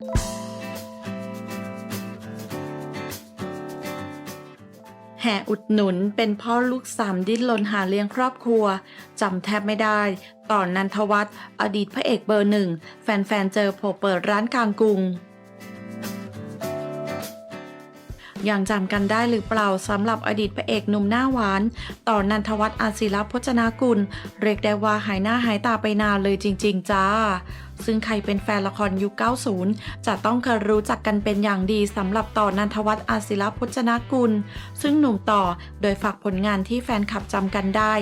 แห่อุดหนุนเป็นพ่อลูกสามดิ้นรนหาเลี้ยงครอบครัวจำแทบไม่ได้ต่อนนันทวัฒน์อดีตพระเอกเบอร์หนึ่ง แฟนๆ เจอโผล่เปิดร้านกลางกรุงยังจำกันได้หรือเปล่าสำหรับอดีตพระเอกหนุ่มหน้าหวาน ต่อนันทวัฒน์อาศิรพจนากุล เรียกได้ว่าหายหน้าหายตาไปนานเลยจริง ๆ จ้า ซึ่งใครเป็นแฟนละครยุค 90 จะต้องเคยรู้จักกันเป็นอย่างดีสำหรับต่อนันทวัฒน์อาศิรพจนกุล ซึ่งหนุ่มต่อโดยฝากผลงานที่แฟนคลับจำกันได้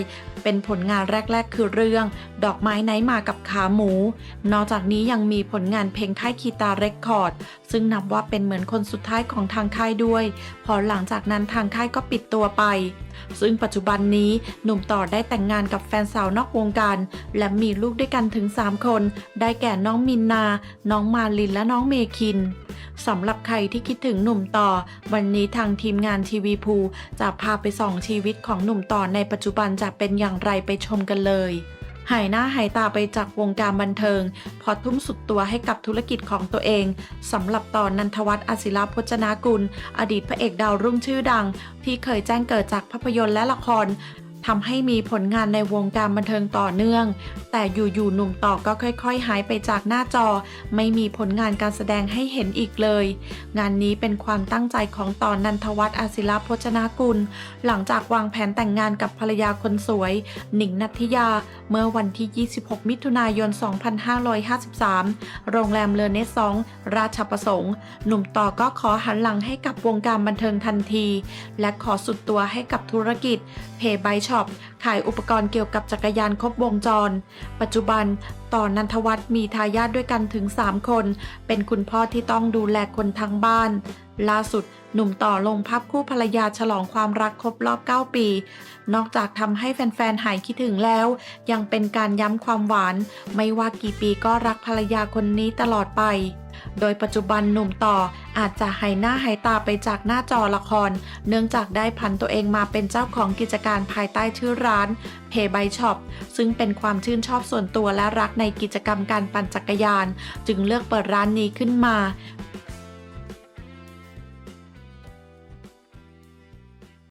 เป็นผลงานแรก ๆ คือเรื่อง ดอกไม้ไนมากับขาหมู นอกจากนี้ยังมีผลงานเพลงค่ายคีตาเรคคอร์ด ซึ่งนับว่าเป็นเหมือนคนสุดท้ายของทางค่ายด้วย พอหลังจากนั้นทางค่ายก็ปิดตัวไป ซึ่งปัจจุบันนี้หนุ่มต่อได้แต่งงานกับแฟนสาวนอกวงการ และมีลูกด้วยกันถึง 3 คน ได้แก่น้องมินนา น้องมาลินและน้องเมคินสำหรับใครที่คิดถึงหนุ่มต่อ วันนี้ทางทีมงานทีวีพูจะพาไปส่องชีวิตของหนุ่มต่อในปัจจุบันจะเป็นอย่างไรไปชมกันเลย หายหน้าหายตาไปจากวงการบันเทิง พอทุ่มสุดตัวให้กับธุรกิจของตัวเองสำหรับตอนนันทวัฒน์อศิลาพจนากุล อดีตพระเอกดาวรุ่งชื่อดัง ที่เคยแจ้งเกิดจากภาพยนตร์และละคร ทำให้มีผลงานในวงการบันเทิงต่อเนื่อง แต่อยู่ๆหนุ่มต่อก็ค่อย ๆ หายไปจากหน้าจอ ไม่มีผลงานการแสดงให้เห็นอีกเลย งานนี้เป็นความตั้งใจของต่อนันทวัฒน์อาศิลาพจนากุล หลังจากวางแผนแต่งงานกับภรรยาคนสวย หนิงนัทธยา เมื่อวันที่ 26 มิถุนายน 2553 โรงแรมเลอเนสซองราชประสงค์ หนุ่มต่อก็ขอหันหลังให้กับวงการบันเทิงทันที และขอสุดตัวให้กับธุรกิจเพย์ไบชอปขายอุปกรณ์เกี่ยวกับจักรยานครบวงจร ปัจจุบันต่อนันทวัฒน์มีทายาทด้วยกันถึง 3 คน เป็นคุณพ่อที่ต้องดูแลคนทั้งบ้าน ล่าสุดหนุ่มต่อลงภาพคู่ภรรยาฉลองความรักครบรอบ 9 ปี นอกจากทำให้แฟนๆ หายคิดถึงแล้ว ยังเป็นการย้ำความหวาน ไม่ว่ากี่ปีก็รักภรรยาคนนี้ตลอดไป โดยปัจจุบันหนุ่มต่ออาจจะหายหน้าหายตาไปจากหน้าจอละคร เนื่องจากได้พันตัวเองมาเป็นเจ้าของกิจการภายใต้ชื่อร้านเพย์ไบช็อปซึ่งเป็นความชื่นชอบส่วนตัวและรักในกิจกรรมการปั่นจักรยาน จึงเลือกเปิดร้านนี้ขึ้นมา